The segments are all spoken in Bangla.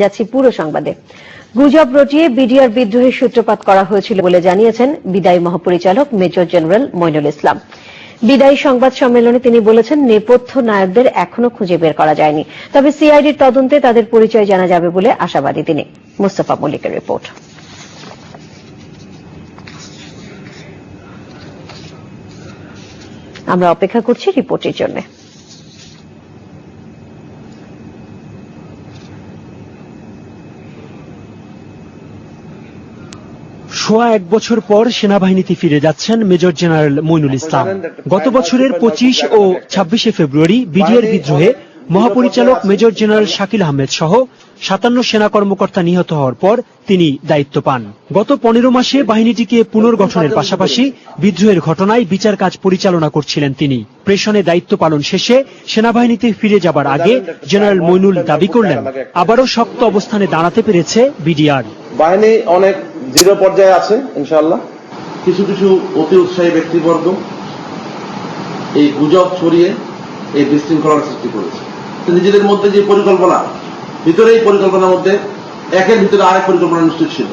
যাচ্ছি পুরো সংবাদে। গুজব রটিয়ে বিডিআর বিদ্রোহের সূত্রপাত করা হয়েছিল বলে জানিয়েছেন বিদায়ী মহাপরিচালক মেজর জেনারেল মইনুল ইসলাম। বিদায়ী সংবাদ সম্মেলনে তিনি বলেছেন, নেপথ্য নায়কদের এখনও খুঁজে বের করা যায়নি। তবে সিআইডির তদন্তে তাদের পরিচয় জানা যাবে বলে আশাবাদী তিনি। মুস্তফা মল্লিকের রিপোর্ট। আমরা অপেক্ষা করছি রিপোর্টের জন্য। সোয়া এক বছর পর সেনাবাহিনীতে ফিরে যাচ্ছেন মেজর জেনারেল মইনুল ইসলাম। গত বছরের পঁচিশ ও ছাব্বিশে ফেব্রুয়ারি বিডিআর বিদ্রোহে মহাপরিচালক মেজর জেনারেল শাকিল আহমেদ সহ সাতান্ন সেনা কর্মকর্তা নিহত হওয়ার পর তিনি দায়িত্ব পান। গত পনেরো মাসে বাহিনীটিকে পুনর্গঠনের পাশাপাশি বিদ্রোহের ঘটনায় বিচার কাজ পরিচালনা করছিলেন তিনি। প্রেষণে দায়িত্ব পালন শেষে সেনাবাহিনীতে ফিরে যাবার আগে জেনারেল মইনুল দাবি করলেন, আবারও শক্ত অবস্থানে দাঁড়াতে পেরেছে বিডিআর। বাহিনী অনেক দৃঢ় পর্যায়ে আছে ইনশাআল্লাহ। কিছু কিছু অতি উৎসাহী ব্যক্তিবর্গ এই গুজব ছড়িয়ে এই বিশৃঙ্খলার সৃষ্টি করেছে। নিজেদের মধ্যে যে পরিকল্পনা ভিতরে এই পরিকল্পনার মধ্যে একের ভিতরে আরেক পরিকল্পনা নিশ্চিত ছিল।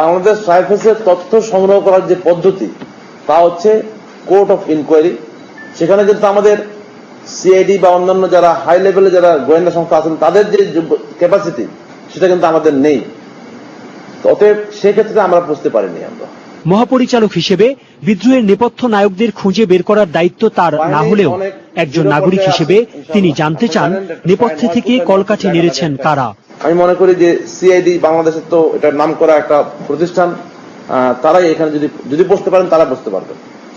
বাংলাদেশ রাইফেলসের তথ্য সংগ্রহ করার যে পদ্ধতি তা হচ্ছে কোর্ট অফ ইনকোয়ারি। সেখানে কিন্তু আমাদের সিআইডি বা অন্যান্য যারা হাই লেভেলে যারা গোয়েন্দা সংস্থা আছেন তাদের যে ক্যাপাসিটি সেটা কিন্তু আমাদের নেই। অতএব সেক্ষেত্রে আমরা বুঝতে পারিনি আমরা। মহাপরিচালক হিসেবে বিদ্রোহের নেপথ্য নায়কদের খুঁজে বের করার দায়িত্ব তার না হলেও একজন নাগরিক হিসেবে তিনি জানতে চান নেপথ্যে থেকে কলকাঠি নেড়েছেন কারা? আমি মনে করি যে সিআইডি বাংলাদেশের তো এটা নাম করা একটা প্রতিষ্ঠান তারাই এখানে যদি যদি বসতে পারেন তারা বসতে পারবে।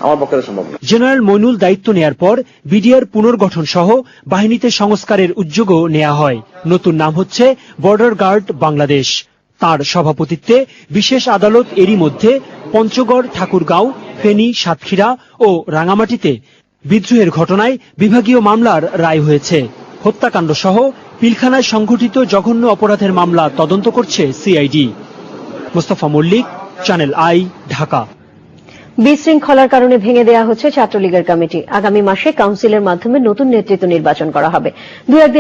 আমার পক্ষে সম্ভব জেনারেল মইনুল দায়িত্ব নেয়ার পর বিডিআর পুনর্গঠন সহ বাহিনীতে সংস্কারের উদ্যোগও নেওয়া হয়। নতুন নাম হচ্ছে বর্ডার গার্ড বাংলাদেশ। তার সভাপতিত্বে বিশেষ আদালত এরই মধ্যে পঞ্চগড়, ঠাকুরগাঁও, ফেনী, সাতক্ষীরা ও রাঙামাটিতে বিদ্রোহের ঘটনায় বিভাগীয় মামলার রায় হয়েছে। হত্যাকাণ্ড সহ পিলখানায় সংঘটিত জঘন্য অপরাধের মামলা তদন্ত করছে CID. Mostafa Mallik channel I Dhaka. বিশৃঙ্খলার কারণে ভেঙে দেওয়া হচ্ছে ছাত্রলীগের কমিটি। আগামী মাসে কাউন্সিলের মাধ্যমে নতুন নেতৃত্ব নির্বাচন করা হবে। দু একদিন